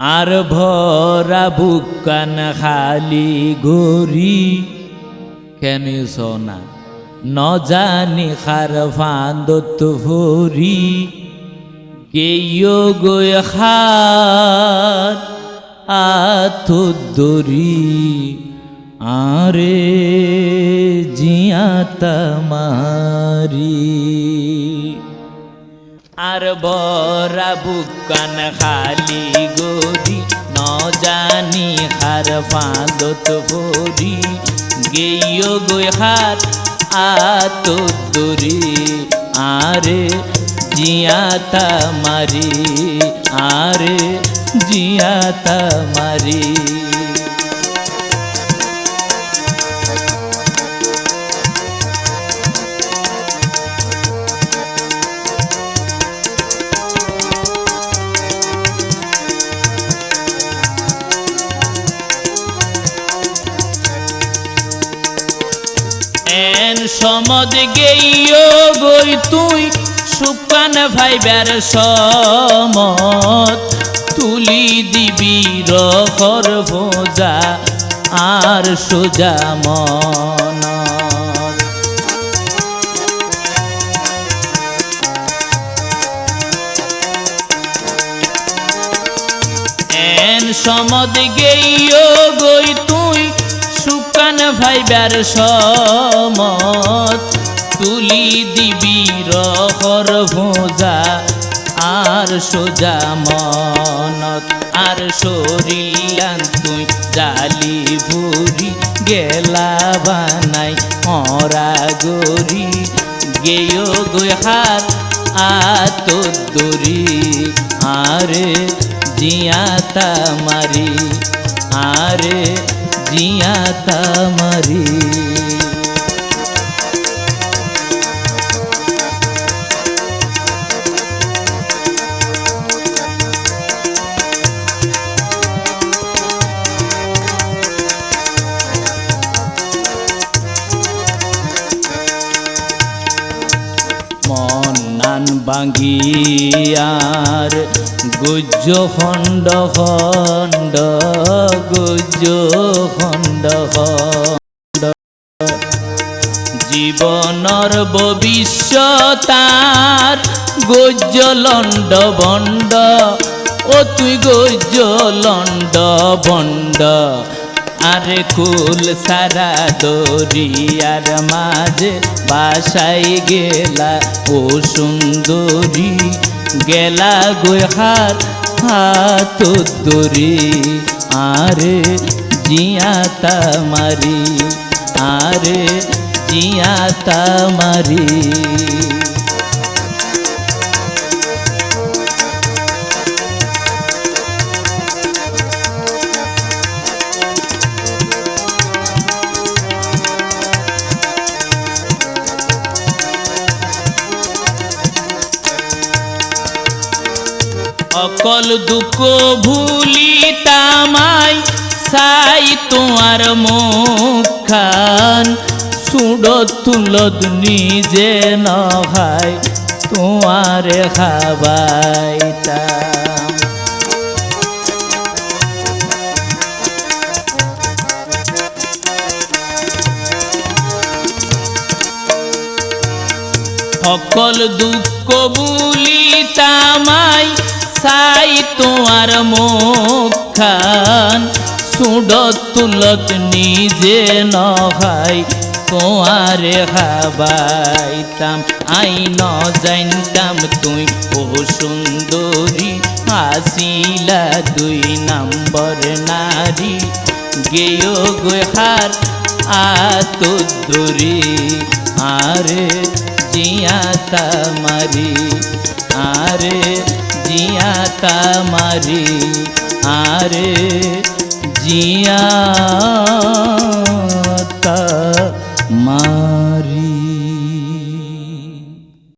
আর ভরা বুকান খালি গরি কেন সোনা, ন জানি খার ফান্দত ভরি গেয় গয় খার আতুদরি আরে জিয়া তামারি আর বরা বুকান খালি গরি ন জানি হার ফাঁদত ভরি। গেয় গই হার আত দরি আরে জিয়া তামারি আরে জিয়া তামারি সমদ গেইও গই তুই সুকান ভাইবার সমত তুলি দিবি রহর ভোজা আর সোজা মনত এন সমদ গেইও গই তুই ভাইবার সমত তুলি দিবি রহর ভোজা আর সোজা মনত। আর শরীলান তুই জালি ভুরি, গেলা বানাই মরা গরি। গেয় হাত আত দরি আরে জিয়া তামারি আরে জিয়া তামারি মন নান গুজ্জ খণ্ড খণ্ড, গুজ্জ খণ্ড খণ্ড। জীবনৰ ভবিষ্যতার গজ্য লণ্ড বণ্ড ও তুই গজ্য লণ্ড বণ্ড। আরে কুল সারা দরিয়ার মাঝে বাসাই গেলা ও সুন্দরী গেলা গুহার হাত দরি আরে জিয়াতা মারি আরে জিয়াতা তামারি অকল দুঃখ ভুলি তামাই সাই তোমার মুখান সুড তুলত নিজে নহাই, তোমারে খাবাইতাম সকল দুঃখ বুলি তামাই চাই তোমার মুখান সুড তুলত নিজে নহাই তোমারে খাবাইতাম আই ন জানতাম তুই, ও সুন্দরী, আসিলা দুই নম্বর নারী। গেয় গোহার আত দরি আরে জিয়া তামারি আরে জিয়া তামারি আরে জিয়া তামারি